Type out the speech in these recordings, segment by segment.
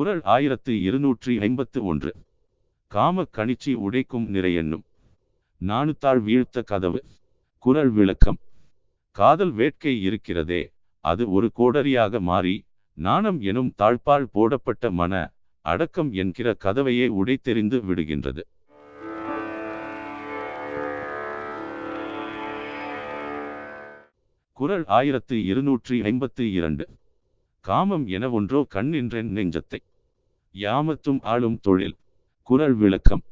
குரல் ஆயிரத்து இருநூற்றி ஐம்பத்து ஒன்று. காம கணிச்சி உடைக்கும் நிறையென்னும் நாணுத்தாள் வீழ்த்த கதவு. குரல் விளக்கம். காதல் வேட்கை இருக்கிறதே அது ஒரு கோடரியாக மாறி நாணம் எனும் தாழ்பால் போடப்பட்ட மன அடக்கம் என்கிற கதவையே உடைத்தெறிந்து விடுகின்றது. குரல் ஆயிரத்து இருநூற்றி ஐம்பத்து இரண்டு. காமம் என ஒன்றோ கண்ணின்றேன் நெஞ்சத்தை. யாமத்தும் ஆளும் தொழில் குரல் விளக்கம்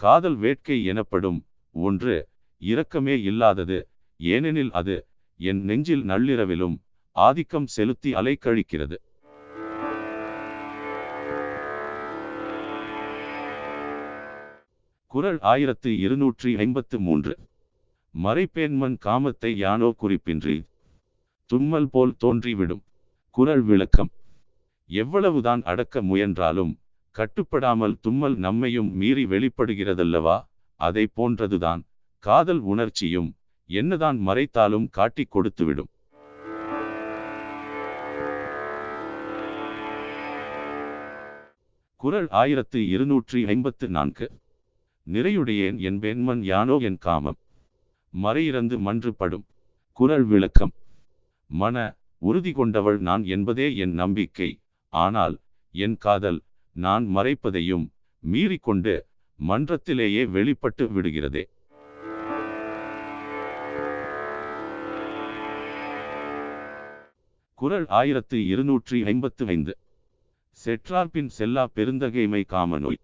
காதல் வேட்கை எனப்படும் ஒன்று இரக்கமே இல்லாதது ஏனெனில் அது என் நெஞ்சில் நள்ளிரவிலும் ஆதிக்கம் செலுத்தி அலைக்கழிக்கிறது. குரல் ஆயிரத்து இருநூற்றி ஐம்பத்து மூன்று. மறைப்பேன்மன் காமத்தை யானோ குறிப்பின்றி தும்மல் போல் தோன்றிவிடும் குரல் விளக்கம். எவ்வளவுதான் அடக்க முயன்றாலும் கட்டுப்படாமல் தும்மல் நம்மையும் மீறி வெளிப்படுகிறதல்லவா? அதை போன்றதுதான் காதல் உணர்ச்சியும் என்னதான் மறைத்தாலும் காட்டிக் கொடுத்துவிடும். குரல் ஆயிரத்து இருநூற்றி ஐம்பத்து நான்கு. நிறையுடையேன் என்பேன்மன் யானோ என் காமம். மறையிறந்து மன்றுபடும் குரல் விளக்கம். மன உறுதி கொண்டவள் நான் என்பதே என் நம்பிக்கை. ஆனால் என் காதல் நான் மறைப்பதையும் மீறிக்கொண்டு மன்றத்திலேயே வெளிப்பட்டு விடுகிறதே. குரல் ஆயிரத்து இருநூற்றி ஐம்பத்து ஐந்து. செற்றார்பின் செல்லா பெருந்தகைமை காமநோய்.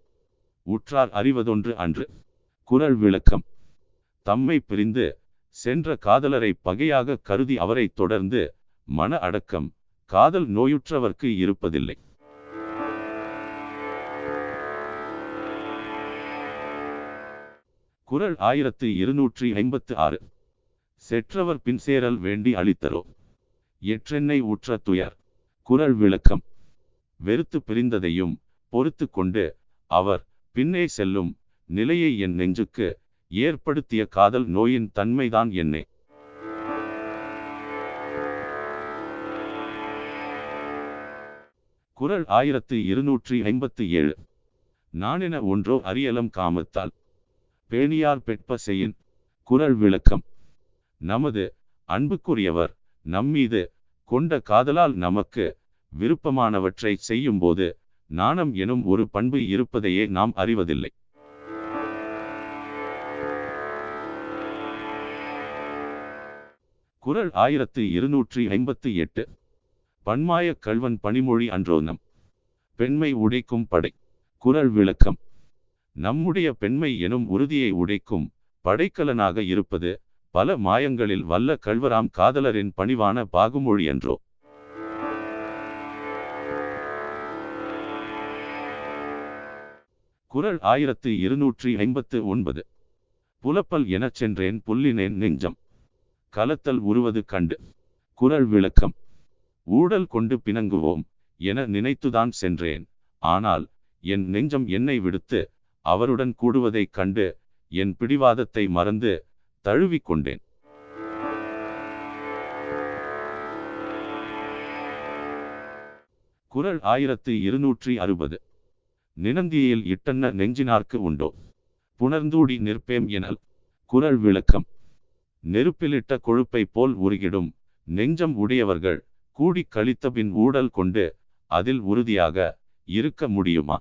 உற்றார் அறிவதொன்று அன்று. குரல் விளக்கம். தம்மை பிரிந்து சென்ற காதலரை பகையாக கருதி அவரை தொடர்ந்து மன அடக்கம். காதல் நோயுற்றவர்க்கு இருப்பதில்லை. குரல் ஆயிரத்து இருநூற்றி ஐம்பத்து ஆறு. செற்றவர் பின் சேரல் வேண்டி அளித்தரோ? எற்றென்னை உற்ற துயர். குரல் விளக்கம். வெறுத்து பிரிந்ததையும் பொறுத்து கொண்டு அவர் பின்னே செல்லும் நிலையை என் நெஞ்சுக்கு ஏற்படுத்திய காதல் நோயின் தன்மைதான் என்னே. குரல் ஆயிரத்து இருநூற்றி ஐம்பத்து ஏழு. நானென ஒன்றோ அறியலம் காமத்தால். பேணியார் பெட்ப குரல் விளக்கம். நமது அன்புக்குரியவர் நம்மீது கொண்ட காதலால் நமக்கு விருப்பமானவற்றை செய்யும்போது நாணம் எனும் ஒரு பண்பு இருப்பதையே நாம் அறிவதில்லை. குரல் ஆயிரத்து இருநூற்றி ஐம்பத்து எட்டு. பன்மாய கல்வன் பனிமொழி அன்றோனம். பெண்மை உடைக்கும் படை. குரல் விளக்கம். நம்முடைய பெண்மை எனும் உறுதியை உடைக்கும் படைக்கலனாக இருப்பது பல மாயங்களில் வல்ல கல்வராம் காதலரின் பணிவான பாகுமொழி என்றோ. குரல் ஆயிரத்து இருநூற்றி ஐம்பத்து ஒன்பது. புலப்பல் எனச் சென்றேன் புல்லினேன் நெஞ்சம். கலத்தல் உருவது கண்டு. குரல் விளக்கம். ஊடல் கொண்டு பிணங்குவோம் என நினைத்துதான் சென்றேன். ஆனால் என் நெஞ்சம் என்னை விடுத்து அவருடன் கூடுவதைக் கண்டு என் பிடிவாதத்தை மறந்து தழுவிக்கொண்டேன் குரல் ஆயிரத்து இருநூற்றி அறுபது. நினந்தியில் இட்டன்ன நெஞ்சினார்க்கு உண்டோ? புணர்ந்தூடி நிற்பேம் எனல் குரல் விளக்கம். நெருப்பிலிட்ட கொழுப்பை போல் உருகிடும் நெஞ்சம் உடையவர்கள் கூடி கழித்தபின் ஊடல் கொண்டு அதில் உறுதியாக இருக்க முடியுமா?